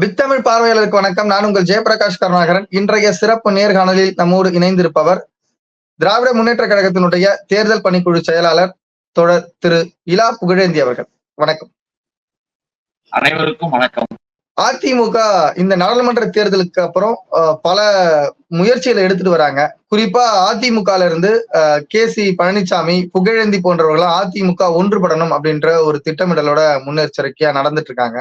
பித்தமிழ் பார்வையாளருக்கு வணக்கம். நான் உங்கள் ஜெயபிரகாஷ் கருணாகரன். இன்றைய சிறப்பு நேர்காணலில் நம்மோடு இணைந்திருப்பவர் திராவிட முன்னேற்ற கழகத்தினுடைய தேர்தல் பணிக்குழு செயலாளர் தொடர் திரு இலா புகழேந்தி அவர்கள். வணக்கம். அனைவருக்கும் வணக்கம். அதிமுக இந்த நாடாளுமன்ற தேர்தலுக்கு அப்புறம் பல முயற்சிகளை எடுத்துட்டு வராங்க. குறிப்பா அதிமுகல இருந்து கே சி பழனிசாமி புகழேந்தி போன்றவர்கள் அதிமுக ஒன்றுபடணும் அப்படின்ற ஒரு திட்டமிடலோட முன்னெச்சரிக்கையா நடந்துட்டு இருக்காங்க.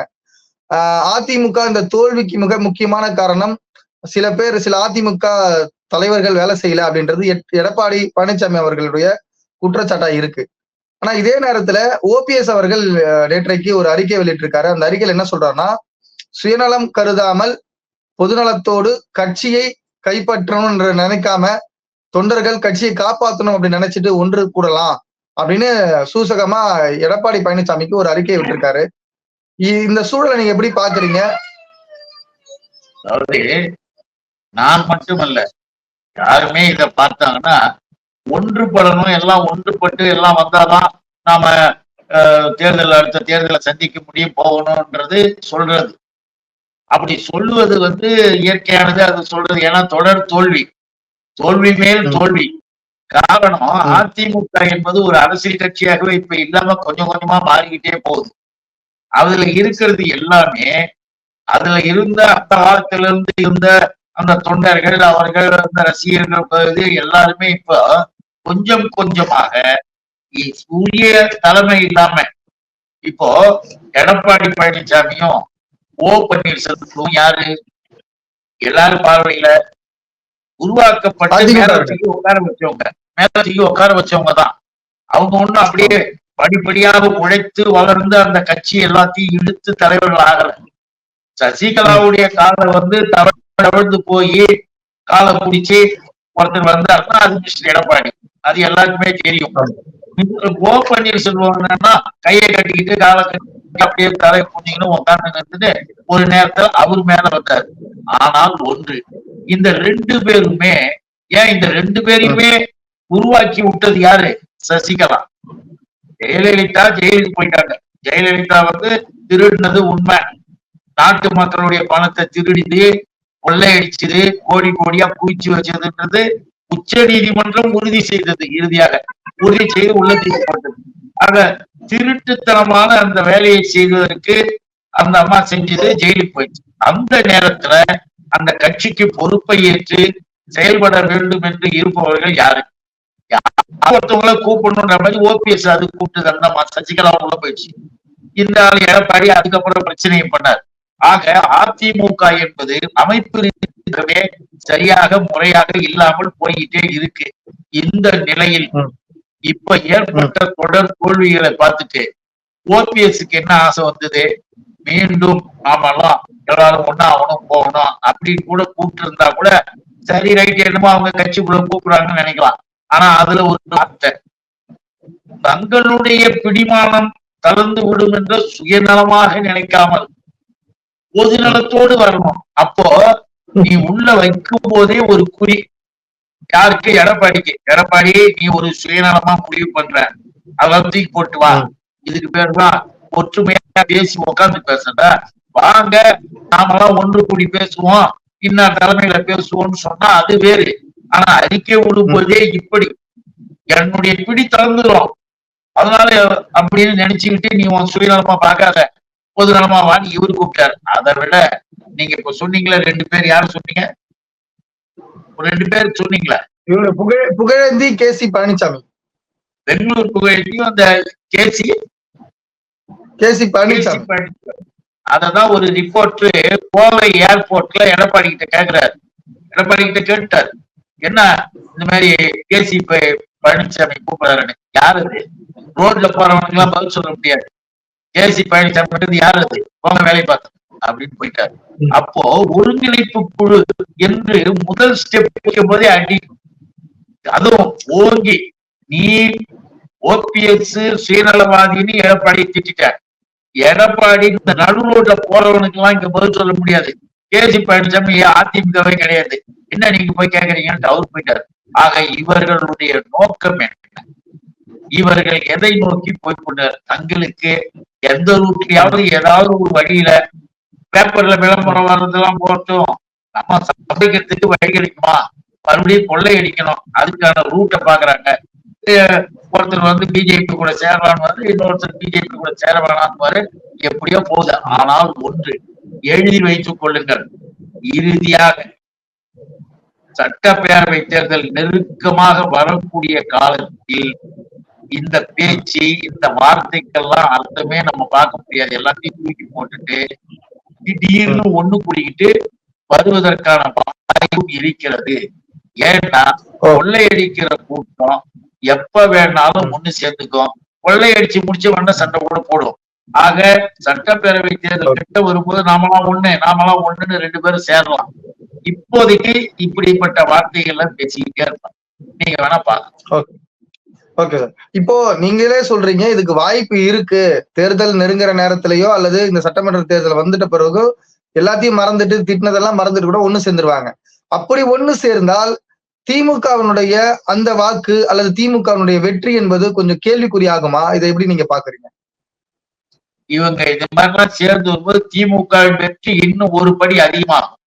அதிமுக இந்த தோல்விக்கு மிக முக்கியமான காரணம் சில பேர் சில அதிமுக தலைவர்கள் வேலை செய்யல அப்படின்றது எட்- எடப்பாடி பழனிசாமி அவர்களுடைய குற்றச்சாட்டா இருக்கு. ஆனா இதே நேரத்துல ஓபிஎஸ் அவர்கள் நேற்றைக்கு ஒரு அறிக்கை வெளியிட்டிருக்காரு. அந்த அறிக்கையில் என்ன சொல்றாருன்னா சுயநலம் கருதாமல் பொதுநலத்தோடு கட்சியை கைப்பற்றணும் என்று நினைக்காம தொண்டர்கள் கட்சியை காப்பாற்றணும் அப்படின்னு நினைச்சிட்டு ஒன்று கூடலாம் அப்படின்னு சூசகமா எடப்பாடி பழனிசாமிக்கு ஒரு அறிக்கை விட்டிருக்காரு. இந்த சூழலை நீங்க எப்படி பாக்குறீங்க அதாவது நான் மட்டுமல்ல யாருமே இத பார்த்தாங்கன்னா ஒன்றுபடணும் எல்லாம் ஒன்றுபட்டு எல்லாம் வந்தாதான் நாம தேர்தல் அடுத்த தேர்தலை சந்திக்க முடியும் போகணும்ன்றது சொல்றது. அப்படி சொல்லுவது வந்து இயற்கையானது அது சொல்றது. ஏன்னா தொடர் தோல்வி. தோல்வி மேல். தோல்வி. காரணம். அதிமுக என்பது ஒரு அரசியல் கட்சியாகவே இப்ப இல்லாம கொஞ்சம் கொஞ்சமா மாறிக்கிட்டே போகுது. அதுல இருக்கிறது எல்லாமே அதுல இருந்த அந்த காலத்துல இருந்து இருந்த அந்த தொண்டர்கள் அவர்கள் அந்த ரசிகர்கள் பகுதி எல்லாருமே இப்ப கொஞ்சம் கொஞ்சமாக உரிய தலைமை இல்லாம இப்போ எடப்பாடி பழனிசாமியும் ஓ பன்னீர்செல்வமும் யாரு எல்லாரும் பார்வையில உருவாக்கப்பட்டு அதிமுக மேல வினர். தூக்கி உட்கார வச்சவங்க மேல தூக்கி உட்கார வச்சவங்க தான் அவங்க ஒண்ணும் அப்படியே படிப்படியாக உழைத்து வளர்ந்து அந்த கட்சி எல்லாத்தையும் இழுத்து தலைவர்கள் ஆகல. சசிகலாவுடைய காலை வந்து தவழ்ந்து போய் காலை பிடிச்சி ஒருத்தர் வந்தாருன்னா அது மிஸ்டர் எடப்பாடி. அது எல்லாருக்குமே தெரியும். ஓ பன்னீர்செல்வம் கையை கட்டிக்கிட்டு காலை கட்டி அப்படியே தலை போனீங்கன்னு உட்கார்ந்து நின்றுட்டு ஒரு நேரத்துல அவர் மேல வந்தாரு. ஆனால் ஒன்று இந்த ரெண்டு பேருமே ஏன் இந்த ரெண்டு பேரையுமே உருவாக்கி விட்டது யாரு? சசிகலா. ஜெயலலிதா ஜெயிலுக்கு போயிட்டாங்க. ஜெயலலிதா வந்து திருடினது உண்மை. நாட்டு மக்களுடைய பணத்தை திருடிது கொள்ளையடிச்சது கோடி கோடியா குவிச்சு வச்சதுன்றது உச்ச நீதிமன்றம் உறுதி செய்தது இறுதியாக. உறுதி செய்து உள்ள தீர்க்கப்பட்டது. ஆக திருட்டுத்தனமான அந்த வேலையை செய்வதற்கு அந்த அம்மா செஞ்சது ஜெயிலுக்கு போயிடுச்சு. அந்த நேரத்துல அந்த கட்சிக்கு பொறுப்பை ஏற்று செயல்பட வேண்டும் என்று இருப்பவர்கள் யாரு? ஒருத்தவங்களை கூப்பிடணுன்ற ஓபிஎஸ் அது கூப்பிட்டு அந்த சசிகலா உள்ள போயிடுச்சு. இந்த ஆள் எடப்பாடி அதுக்கப்புறம் பிரச்சனையை பண்ணார். ஆக அதிமுக என்பது அமைப்பு ரீதியாகவே சரியாக முறையாக இல்லாமல் போய்கிட்டே இருக்கு. இந்த நிலையில். இப்ப ஏற்பட்ட தொடர் தோல்விகளை பார்த்துட்டு ஓபிஎஸ்க்கு என்ன ஆசை வந்தது? மீண்டும் நாமெல்லாம் எல்லாரும் ஒண்ணா அவனும் போகணும் அப்படின்னு கூட கூப்பிட்டு இருந்தா கூட சரி ரைட் என்னமோ அவங்க கட்சிக்குள்ள கூப்பிடுறாங்கன்னு நினைக்கலாம். ஆனா அதுல ஒரு வார்த்தை. தங்களுடைய பிடிமானம் தளர்ந்து விடும் என்ற சுயநலமாக நினைக்காமல் பொதுநலத்தோடு வரணும். அப்போ நீ உள்ள வைக்கும் போதே ஒரு குறி யாருக்கு? எடப்பாடிக்கு. எடப்பாடி நீ ஒரு சுயநலமா முடிவு பண்ற. அதெல்லாம் தூக்கி போட்டு வா. இதுக்கு பேர் தான் ஒற்றுமையா பேசி உட்கார்ந்து பேசுற வாங்க நாமெல்லாம் ஒன்று கூடி பேசுவோம். இன்னும் தலைமையில பேசுவோம்னு சொன்னா அது வேறு. ஆனா அறிக்கை விடும் போதே இப்படி. என்னுடைய பிடி திறந்துரும் அதனால அப்படின்னு நினைச்சுக்கிட்டு நீ உன் சுயநலமா பார்க்காத. பொது நலமா வான்னு இவரு கூப்பிட்டாரு. அதை விட நீங்க இப்ப சொன்னீங்களே ரெண்டு பேர் யாரு சொன்னீங்க? ரெண்டு பேர் சொன்னீங்களே. இவரு புகழ் புகழேந்தி கே சி பழனிசாமி பெங்களூர் புகழையும் அந்த கேசி கே சி பழனிசாமி அததான் ஒரு ரிப்போர்ட்டர் கோவை ஏர்போர்ட்ல எடப்பாடி கிட்ட கேக்குறாரு. எடப்பாடி கிட்ட கேட்டார் என்ன இந்த மாதிரி கேசி பழனிசாமி கூப்பிடுறாருன்னு? யாரு அது? ரோட்ல போறவனுக்கு எல்லாம் பதில் சொல்ல முடியாது. கேசி பழனிசாமி யாரு அது? போங்க வேலை பார்த்தோம் அப்படின்னு போயிட்டாரு. அப்போ ஒருங்கிணைப்பு குழு என்று முதல் ஸ்டெப் வைக்கும் போதே அடி. அதுவும் ஓங்கி நீ ஓபிஎஸ் சுயநலவாதின்னு எடப்பாடி திட்டார் எடப்பாடி இந்த நடு ரோட்ல போறவனுக்கு எல்லாம் இங்க பதில் சொல்ல முடியாது. கேசி பழனிசாமி அதிமுகவே கிடையாது. என்ன நீங்க போய் கேக்குறீங்கன்னு அவர் போயிட்டாரு. ஆக இவர்களுடைய நோக்கம் என்ன? இவர்கள் எதை நோக்கி போய் கொண்டார்? தங்களுக்கு எந்த ரூட்லயாவது ஏதாவது ஒரு வழியில பேப்பர்ல விளம்பரம் வர்றதெல்லாம் போட்டோம். நம்ம சமைக்கிறதுக்கு வழி கிடைக்குமா? மறுபடியும் கொள்ளை அடிக்கணும். அதுக்கான ரூட்டை பாக்குறாங்க. ஒருத்தர் வந்து பிஜேபி கூட சேரலான்னு வந்து இன்னொருத்தர் பிஜேபி கூட சேர வேணான்னு எப்படியோ போகுது. ஆனால் ஒன்று எழுதி வைத்துக் கொள்ளுங்கள். இறுதியாக சட்டப்பேரவை தேர்தல் நெருக்கமாக வரக்கூடிய காலத்தில் இந்த பேச்சு இந்த வார்த்தைக்கெல்லாம் அர்த்தமே நம்ம பார்க்க முடியாது. எல்லாத்தையும் தூக்கி போட்டுட்டு திடீர்னு ஒண்ணு கூடிக்கிட்டு வருவதற்கான வாய்ப்பும் இருக்கிறது. ஏன்னா கொள்ளையடிக்கிற கூட்டம் எப்ப வேணாலும் ஒண்ணு சேர்ந்துக்கும். கொள்ளையடிச்சு முடிச்ச உடனே சண்டை கூட போடும். ஆக சட்டப்பேரவை தேர்தல் கிட்ட வரும்போது நாமெல்லாம் ஒண்ணு நாமெல்லாம் ஒண்ணுன்னு ரெண்டு பேரும் சேரலாம். இப்போதைக்கு இப்படிப்பட்ட வார்த்தைகள்ல பேசிக்கிட்டே இருப்பாங்க நீங்க வேணா பாக்கலாம் ஓகே சார். இப்போ நீங்களே சொல்றீங்க இதுக்கு வாய்ப்பு இருக்கு. தேர்தல் நெருங்குற நேரத்திலயோ அல்லது இந்த சட்டமன்ற தேர்தல் வந்துட்ட பிறகு எல்லாத்தையும் மறந்துட்டு திட்டினதெல்லாம் மறந்துட்டு கூட ஒண்ணு சேர்ந்துருவாங்க. அப்படி ஒண்ணு சேர்ந்தால் திமுகவினுடைய அந்த வாக்கு அல்லது திமுகவினுடைய வெற்றி என்பது கொஞ்சம் கேள்விக்குறியாகுமா? இதை எப்படி நீங்க பாக்குறீங்க? இவங்க இந்த மாதிரிலாம் சேர்ந்து வரும்போது திமுக வெற்றி இன்னும் ஒரு படி அதிகமாகும்.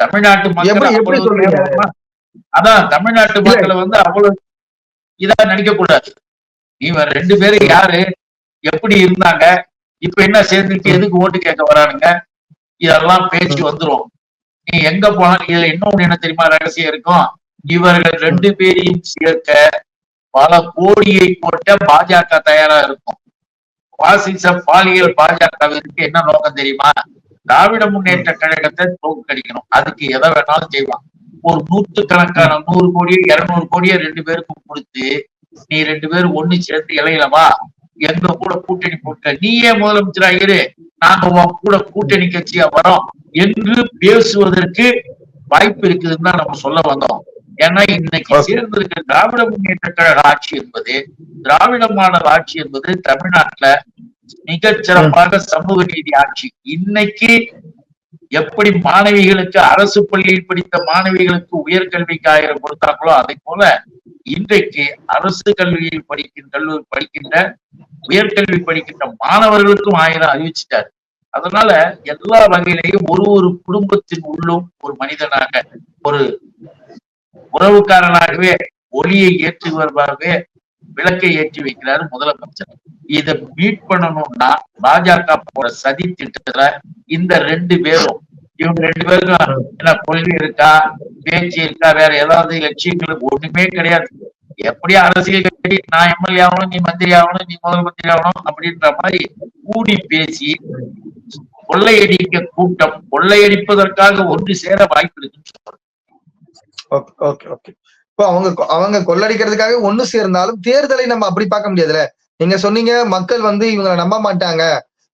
தமிழ்நாட்டு மக்கள் அதான் தமிழ்நாட்டு. மக்களை வந்து அவ்வளவு இதா நடிக்க கூடாது இவன் ரெண்டு பேரும் யாரு? எப்படி இருந்தாங்க? இப்ப என்ன சேர்ந்துட்டு எதுக்கு ஓட்டு கேட்க வரானுங்க? இதெல்லாம் பேச்சு வந்துரும் நீ எங்க போனாலும் இதுல இன்னொன்னு என்ன தெரியுமா ரகசியம் இருக்கும்? இவர்கள் ரெண்டு பேரையும் சேர்க்க பல கோடியை போட்ட பாஜக தயாரா இருக்கும். பாசிச பாலியல் பாஜகவிற்கு என்ன நோக்கம் தெரியுமா? திராவிட முன்னேற்ற கழகத்தை தோற்கடிக்கணும். அதுக்கு எதை வேணாலும் செய்வான். ஒரு நூற்றுக்கணக்கான நூறு கோடியோ இருநூறு கோடியோ ரெண்டு பேருக்கும் கொடுத்து நீ ரெண்டு பேரும் ஒண்ணு சேர்ந்து இலையில எங்க கூட கூட்டணி போட்ட நீயே முதலமைச்சரா இரு. நாங்க உன் கூட கூட்டணி கட்சியா வரோம். என்று பேசுவதற்கு வாய்ப்பு இருக்குதுன்னு தான் நம்ம சொல்ல வந்தோம். ஏன்னா இன்னைக்கு சேர்ந்திருக்கிற திராவிட முன்னேற்ற கழக ஆட்சி என்பது திராவிட மாடல் ஆட்சி என்பது தமிழ்நாட்டுல மிகச் சிறப்பாக சமூக நீதி ஆட்சி. இன்னைக்கு எப்படி மாணவிகளுக்கு அரசு பள்ளியில் படித்த மாணவிகளுக்கு உயர்கல்விக்கு ஆயிரம் கொடுத்தாங்களோ அதை போல இன்றைக்கு அரசு கல்வியில் படிக்கின்ற கல்லூரி படிக்கின்ற உயர்கல்வி படிக்கின்ற மாணவர்களுக்கும் ஆயிரம் அறிவிச்சிட்டாரு. அதனால எல்லா வகையிலையும் ஒரு ஒரு குடும்பத்தின் உள்ளும் ஒரு மனிதனாக ஒரு உறவுக்காரனாகவே ஒளியை ஏற்றுவதாகவே விளக்கை ஏற்றி வைக்கிறாரு முதலமைச்சர். இதை மீட் பண்ணணும்னா பாஜக போற சதி திட்டத்துல இந்த ரெண்டு பேரும் இவங்க ரெண்டு பேருக்கும் என்ன கொள்கை இருக்கா பேச்சு இருக்கா வேற ஏதாவது லட்சியங்களுக்கு ஒண்ணுமே கிடையாது. எப்படி அரசியல் கட்சி நான் எம்எல்ஏ ஆகணும் நீ மந்திரி ஆகணும் நீ முதல் மந்திரி ஆகணும் அப்படின்ற மாதிரி கூடி பேசி கொள்ளையடிக்க கூட்டம் கொள்ளையடிப்பதற்காக ஒன்று சேர வாய்ப்பு இருக்குன்னு சொல்றேன் ஓகே ஓகே ஓகே இப்போ அவங்க அவங்க கொள்ளடிக்கிறதுக்காக ஒண்ணு சேர்ந்தாலும் தேர்தலை நம்ம அப்படி பார்க்க முடியாதுல்ல. நீங்க சொன்னீங்க மக்கள் வந்து இவங்களை நம்ப மாட்டாங்க.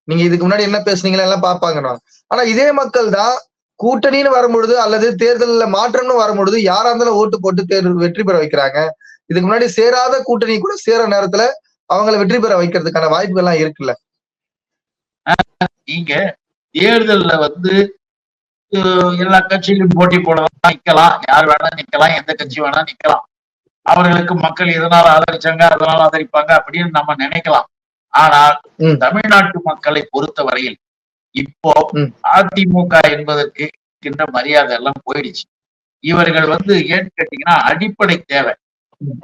நீங்க இதுக்கு முன்னாடி என்ன பேசுனீங்களா எல்லாம் பார்ப்பாங்கன்னு ஆனா இதே மக்கள் தான் கூட்டணின்னு வரும்பொழுது அல்லது தேர்தலில் மாற்றம்னு வரும்பொழுது யாரா இருந்தாலும் ஓட்டு போட்டு தேர்தல் வெற்றி பெற வைக்கிறாங்க. இதுக்கு முன்னாடி சேராத கூட்டணி கூட சேர நேரத்துல அவங்கள வெற்றி பெற வைக்கிறதுக்கான வாய்ப்புகள்லாம் இருக்குல்ல. நீங்க தேர்தல்ல வந்து எல்லா கட்சியிலும் போட்டி போடலாம். நிக்கலாம். யார் வேணா நிக்கலாம். எந்த கட்சி வேணா நிக்கலாம். அவர்களுக்கு மக்கள் எதனால ஆதரிச்சாங்க அதனால ஆதரிப்பாங்க அப்படின்னு நம்ம நினைக்கலாம். ஆனால். தமிழ்நாட்டு மக்களை பொறுத்த வரையில் இப்போ. அதிமுக என்பதற்கு இருக்கின்ற மரியாதை எல்லாம் போயிடுச்சு. இவர்கள் வந்து ஏன்னு கேட்டீங்கன்னா அடிப்படை தேவை.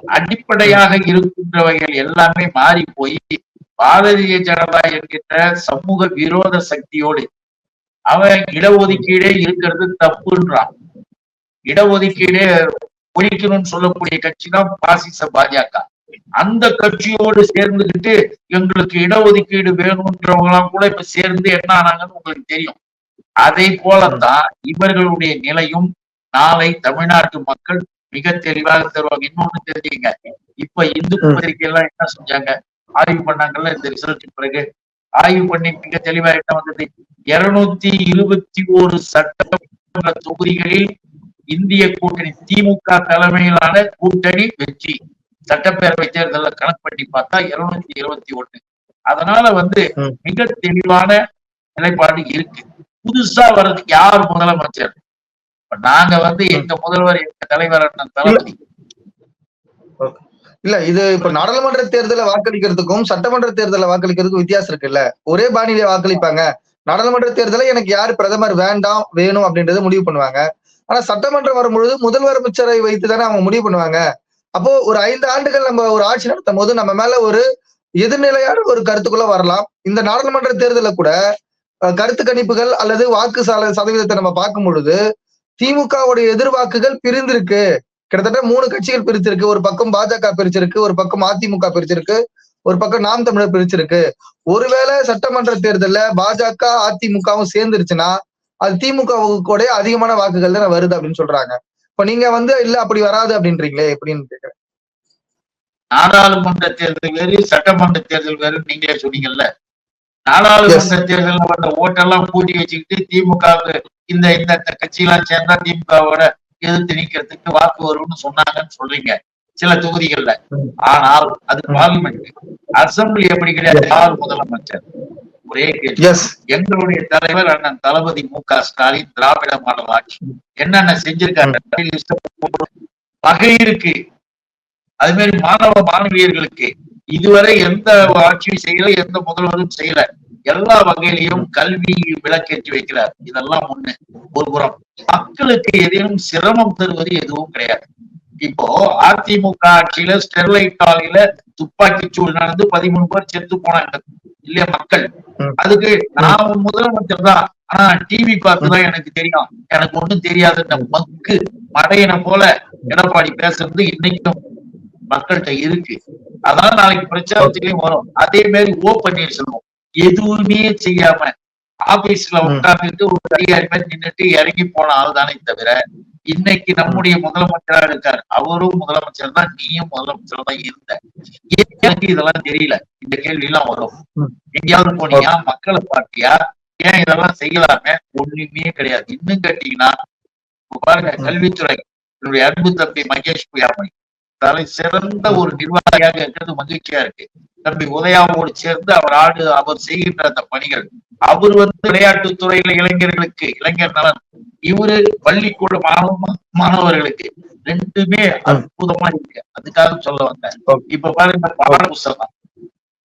அடிப்படையாக இருக்கின்றவைகள் எல்லாமே மாறி போய் பாரதிய ஜனதா என்கின்ற சமூக விரோத சக்தியோடு அவன் இடஒதுக்கீடே இருக்கிறது தப்புன்றான். இடஒதுக்கீடே ஒழிக்கணும்னு சொல்லக்கூடிய கட்சி தான் பாசிச பாஜக. அந்த கட்சியோடு சேர்ந்துகிட்டு எங்களுக்கு இடஒதுக்கீடு வேணும்ன்றவங்க எல்லாம் கூட இப்ப சேர்ந்து என்ன ஆனாங்கன்னு உங்களுக்கு தெரியும். அதை போலத்தான் இவர்களுடைய நிலையும் நாளை தமிழ்நாட்டு மக்கள் மிக தெளிவாக தருவாங்க. இன்னொன்னு தெரிஞ்சுங்க இப்ப இந்து பத்திரிகை எல்லாம் என்ன செஞ்சாங்க? ஆய்வு பண்ணாங்கல்ல இந்த ரிசல்ட் பிறகு ஆய்வு பண்ணி மிக தெளிவா என்ன வந்தது? இருநூத்தி இருபத்தி ஒரு சட்டமன்ற தொகுதிகளில் இந்திய கூட்டணி திமுக தலைமையிலான கூட்டணி வெற்றி. சட்டப்பேரவை தேர்தல்ல கணக்கு பண்ணி பார்த்தா இருநூத்தி இருபத்தி ஒண்ணு. அதனால வந்து. மிக தெளிவான நிலைப்பாடு இருக்கு. புதுசா வர்றது யார் முதலமைச்சர்? நாங்க வந்து எங்க முதல்வர் எங்க தலைவர் தளபதி. இல்ல இது இப்ப நாடாளுமன்ற தேர்தல வாக்களிக்கிறதுக்கும் சட்டமன்ற தேர்தல வாக்களிக்கிறதுக்கும் வித்தியாசம் இருக்குல்ல. ஒரே பாணியில வாக்களிப்பாங்க. நாடாளுமன்ற தேர்தலில் எனக்கு யார் பிரதமர் வேண்டாம் வேணும் அப்படின்றத முடிவு பண்ணுவாங்க. ஆனா சட்டமன்றம் வரும்பொழுது முதல்வர் அமைச்சரை வைத்து தானே அவங்க முடிவு பண்ணுவாங்க. அப்போ ஒரு ஐந்து ஆண்டுகள் நம்ம ஒரு ஆட்சி நடத்தும் போது நம்ம மேல ஒரு எதிர்நிலையான ஒரு கருத்துக்குள்ள வரலாம். இந்த நாடாளுமன்ற தேர்தலில் கூட கருத்து கணிப்புகள் அல்லது வாக்கு சால சதவீதத்தை நம்ம பார்க்கும் பொழுது திமுகவுடைய எதிர்வாக்குகள் பிரிந்திருக்கு. கிட்டத்தட்ட மூணு கட்சிகள் பிரிச்சிருக்கு. ஒரு பக்கம் பாஜக பிரிச்சிருக்கு ஒரு பக்கம் அதிமுக பிரிச்சிருக்கு ஒரு பக்கம் நாம் தமிழர் பிரிச்சிருக்கு. ஒருவேளை சட்டமன்ற தேர்தல்ல பாஜக அதிமுகவும் சேர்ந்துருச்சுன்னா அது திமுகவுக்கு கூட அதிகமான வாக்குகள் தானே வருது அப்படின்னு சொல்றாங்க. இப்ப நீங்க வந்து இல்ல அப்படி வராது அப்படின்றீங்களே எப்படின்னு கேக்குறேன். நாடாளுமன்ற தேர்தல் வேறு சட்டமன்ற தேர்தல் வேறு நீங்களே சொன்னீங்கல்ல. நாடாளுமன்ற தேர்தல் வந்த ஓட்டெல்லாம் கூட்டி வச்சுக்கிட்டு திமுகவுக்கு இந்த இந்த கட்சியெல்லாம் சேர்ந்தா திமுகவோட எதிர்த்து நிக்கிறதுக்கு வாக்கு வரும்னு சொன்னாங்கன்னு சொல்றீங்க சில தொகுதிகள்ல. ஆனால் அது பார்லிமெண்ட் அசெம்பிளி எப்படி கிடையாது? யார் முதலமைச்சர்? ஒரே கேள்வி. எங்களுடைய தலைவர் அண்ணன் தளபதி மு க ஸ்டாலின் திராவிட மாடல் ஆட்சி. என்னென்ன செஞ்சிருக்காங்க மகளிருக்கு அது மாதிரி மாணவ மாணவியர்களுக்கு இதுவரை எந்த ஆட்சியும் செய்யல எந்த முதல்வரும் செய்யல. எல்லா வகையிலையும் கல்வி விளக்கேற்றி வைக்கிறார். இதெல்லாம் ஒண்ணு. ஒரு புறம் மக்களுக்கு எதையும் சிரமம் தருவது எதுவும் கிடையாது. இப்போ அதிமுக ஆட்சியில ஸ்டெர்லைட் ஆலையில துப்பாக்கி சூடு நடந்து பதிமூணு பேர் செத்து போனாங்க. இல்லையா மக்கள். அதுக்கு நான் முதலமைச்சர் தான். ஆனா டிவி பார்த்துதான் எனக்கு தெரியும். எனக்கு ஒண்ணும் தெரியாது. இந்த மக்கு மடையனை போல எடப்பாடி பேசுறது இன்னைக்கும் மக்கள்கிட்ட இருக்கு. அதான் நாளைக்கு பிரச்சாரத்துலயும் வரும். அதே மாதிரி ஓ பன்னீர்செல்வம். எதுவுமே செய்யாம ஆபீஸ்ல. உட்கார்ந்துட்டு ஒரு அதிகாரி மாதிரி நின்னுட்டு இறங்கி போன ஆள் தானே தவிர இன்னைக்கு நம்முடைய முதலமைச்சரா இருக்காரு. அவரும் முதலமைச்சர் தான் நீயும் முதலமைச்சர் தான் இருந்த. எனக்கு இதெல்லாம் தெரியல? இந்த கேள்வி எல்லாம் வரும். எங்கேயாவது போனியா? மக்களை பார்த்தியா? ஏன் இதெல்லாம் செய்யலாமே? ஒண்ணுமே கிடையாது. இன்னும் கேட்டீங்கன்னா பாருங்க. கல்வித்துறை என்னுடைய அன்பு தம்பி மகேஷ் புயாமணி தலை சிறந்த ஒரு நிர்வாகியாக இருக்கிறது மகிழ்ச்சியா இருக்கு. தம்பி உதயாவோடு சேர்ந்து அவர் ஆடு அவர் செய்கின்ற அந்த பணிகள். அவர் வந்து விளையாட்டுத் துறையில இளைஞர்களுக்கு இளைஞர் நலன். இவரு பள்ளிக்கூட மாணவ மாணவர்களுக்கு ரெண்டுமே அற்புதமா இருக்கு. அதுக்காக சொல்ல வந்தேன். இப்ப பாருங்க பாட புஸ்தகம்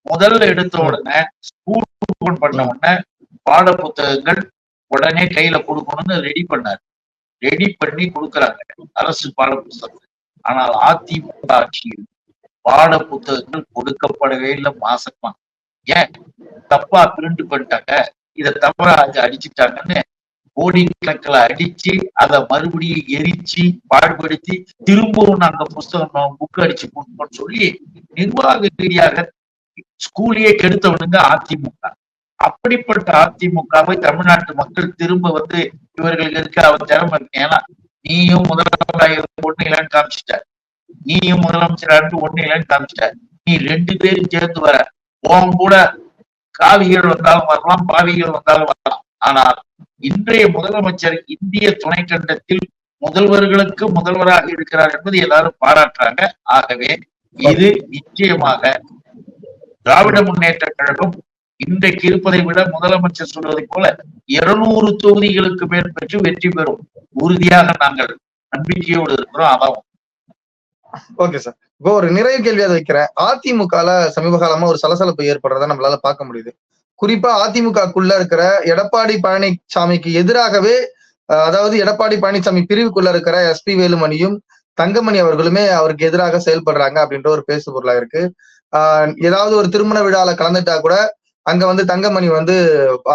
முதல்ல எடுத்த உடனே ஸ்கூல் ஓபன் பண்ண உடனே பாட புத்தகங்கள் உடனே கையில கொடுக்கணும்னு ரெடி பண்ணாரு. ரெடி பண்ணி கொடுக்குறாங்க. அரசு பாட புத்தகம் ஆனால் அதிமுக ஆட்சியில் பாட புத்தகங்கள் கொடுக்கப்படவே இல்லை மாசமா. ஏன்? தப்பா பிரிண்ட் பண்ணிட்டாங்க. இத தவறா அது அடிச்சுட்டாங்கன்னு கோடி கணக்கில் அடிச்சு அதை மறுபடியும் எரிச்சு பாடுபடுத்தி திரும்பவும் நாங்க புஸ்தகம் புக் அடிச்சு கொடுப்போம்னு சொல்லி நிர்வாக ரீதியாக ஸ்கூலையே கெடுத்தவனுங்க அதிமுக. அப்படிப்பட்ட அதிமுகவை தமிழ்நாட்டு மக்கள் திரும்ப வந்து இவர்களுக்கு இருக்க அவர் திறமை ஏன்னா நீயும் முதல்வராக ஒண்ணு இல்லைன்னு காமிச்சிட்ட. நீயும் முதலமைச்சர் ஒண்ணு இல்லைன்னு காமிச்சிட்ட நீ ரெண்டு பேரும் சேர்ந்து வர. உன் கூட காவிகள் வந்தாலும் வரலாம் பாவிகள் வந்தாலும் வரலாம். ஆனால் இன்றைய முதலமைச்சர் இந்திய துணைக்கண்டத்தில் முதல்வர்களுக்கு முதல்வராக இருக்கிறார் என்பது எல்லாரும் பாராட்டுறாங்க. ஆகவே இது நிச்சயமாக திராவிட முன்னேற்ற கழகம் இன்றைக்கு இருப்பதை விட முதலமைச்சர் சொல்வதை போல இருநூறு தொகுதிகளுக்கு மேல் பெற்று வெற்றி பெறும். உறுதியாக நாங்கள் நம்பிக்கையோடு இருக்கிறோம். அதான் ஓகே சார் இப்போ ஒரு நிறைவு கேள்வி அதை வைக்கிறேன். அதிமுகல சமீப காலமா ஒரு சலசலப்பு ஏற்படுறத நம்மளால பார்க்க முடியுது. குறிப்பா அதிமுகக்குள்ள இருக்கிற எடப்பாடி பழனிசாமிக்கு எதிராகவே அதாவது எடப்பாடி பழனிசாமி பிரிவுக்குள்ள இருக்கிற எஸ்பி வேலுமணியும் தங்கமணி அவர்களுமே அவருக்கு எதிராக செயல்படுறாங்க அப்படின்ற ஒரு பேசு பொருளா இருக்கு. ஆஹ் ஏதாவது ஒரு திருமண விழால கலந்துட்டா கூட அங்க வந்து தங்கமணி வந்து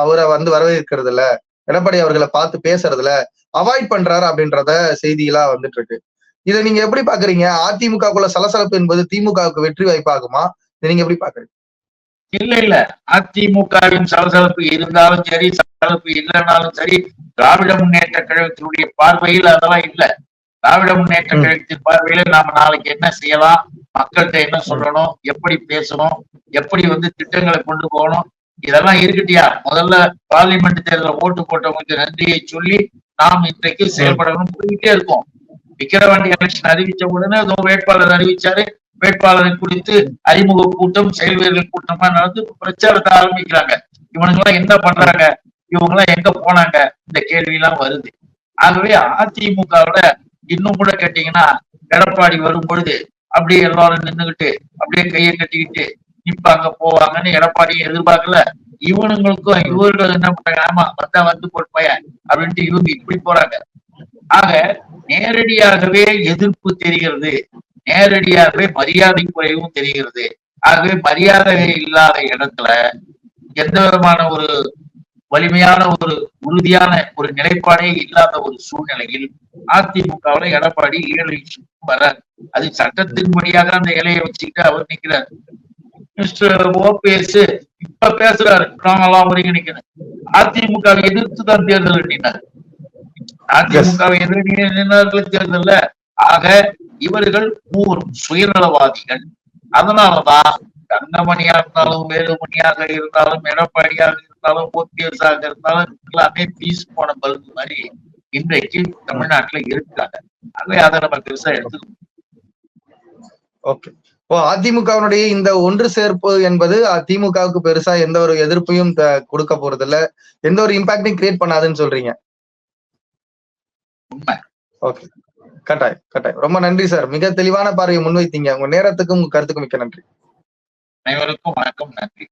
அவரை வந்து வரவேற்கிறது இல்ல எடப்பாடி அவர்களை பார்த்து பேசுறதுல அவாய்ட் பண்றாரு அப்படின்றத செய்திகளா வந்துட்டு இருக்கு. இதை நீங்க எப்படி பாக்குறீங்க? அதிமுகக்குள்ள சலசலப்பு என்பது திமுகவுக்கு வெற்றி வாய்ப்பாகுமா? இதை நீங்க எப்படி பாக்குறீங்க? இல்ல இல்ல. அதிமுகவின் சலசலப்பு இருந்தாலும் சரி சலசலப்பு இல்லைனாலும் சரி திராவிட முன்னேற்ற கழகத்தினுடைய பார்வையில் அதெல்லாம் இல்ல. திராவிட முன்னேற்ற. கழகத்தின் பார்வையில நாம நாளைக்கு என்ன செய்யலாம்? மக்கள்கிட்ட என்ன சொல்லணும்? எப்படி பேசணும்? எப்படி வந்து திட்டங்களை கொண்டு போகணும்? இதெல்லாம் இருக்கட்டியா? முதல்ல பார்லிமெண்ட் தேர்தலில் ஓட்டு போட்டவங்களுக்கு நன்றியை சொல்லி நாம் இன்றைக்கு செயல்படணும் போயிட்டே இருக்கோம். விக்கிரவாண்டி எலெக்ஷன் அறிவிச்ச உடனே அதோ வேட்பாளர் அறிவிச்சாரு. வேட்பாளரை குறித்து அறிமுக கூட்டம் செயல் வீரர்கள் கூட்டமா நடந்து பிரச்சாரத்தை ஆரம்பிக்கிறாங்க. இவனுங்க எல்லாம் என்ன பண்றாங்க? இவங்க எல்லாம் எங்க போனாங்க? இந்த கேள்வி எல்லாம் வருது. ஆகவே அதிமுகவோட இன்னும் கூட கேட்டீங்கன்னா எடப்பாடி வரும் பொழுது அப்படியே எல்லாரும் நின்னுகிட்டு அப்படியே கையை கட்டிக்கிட்டு நிப்பாங்க போவாங்கன்னு எடப்பாடியும் எதிர்பார்க்கல. இவனுங்களுக்கும் இவர்கள் என்ன பண்றாங்க ஆமா வந்தா வந்து போட்டு பையன் அப்படின்ட்டு இவங்க இப்படி போறாங்க. ஆக நேரடியாகவே எதிர்ப்பு தெரிகிறது. நேரடியாகவே மரியாதை குறைவும் தெரிகிறது. ஆகவே மரியாதை இல்லாத இடத்துல எந்த விதமான ஒரு வலிமையான ஒரு உறுதியான ஒரு நிலைப்பாடே இல்லாத ஒரு சூழ்நிலையில் அதிமுகவுல எடப்பாடி ஏழு வர அது சட்டத்தின்படியாக அந்த இலையை வச்சுக்கிட்டு அவர் நிக்கிறார். மிஸ்டர் ஓபிஎஸ் இப்ப பேசுறாரு நாங்கெல்லாம் ஒருங்கிணைக்கணும். அதிமுகவை எதிர்த்து தான் தேர்தல் நின்னார் அதிமுகவை ஆக இவர்கள் மூவரும் சுயநலவாதிகள். அதனாலதான் தங்கமணியா இருந்தாலும் வேலுமணியாக இருந்தாலும் எடப்பாடியாக இருந்தாலும் ஓபிஎஸ் ஆக இருந்தாலும் எல்லாமே பீஸ் போன பல்பு மாதிரி இன்றைக்கு தமிழ்நாட்டுல இருக்காங்க. ஆகவே அதை நம்ம பெருசா எடுத்துக்கணும் ஓகே. இப்போ அதிமுகவினுடைய இந்த ஒன்று சேர்ப்பு என்பது திமுகவுக்கு பெருசா எந்த ஒரு எதிர்ப்பையும் கொடுக்க போறது இல்ல எந்த ஒரு இம்பாக்டையும் கிரியேட் பண்ணாதுன்னு சொல்றீங்க. உண்மை. ஓகே கட்டாயம் கட்டாயம். ரொம்ப நன்றி சார் மிக தெளிவான பார்வையை முன்வைத்தீங்க. உங்க நேரத்துக்கும் உங்க கருத்துக்கும் மிக்க நன்றி. அனைவருக்கும் வணக்கம் நன்றி.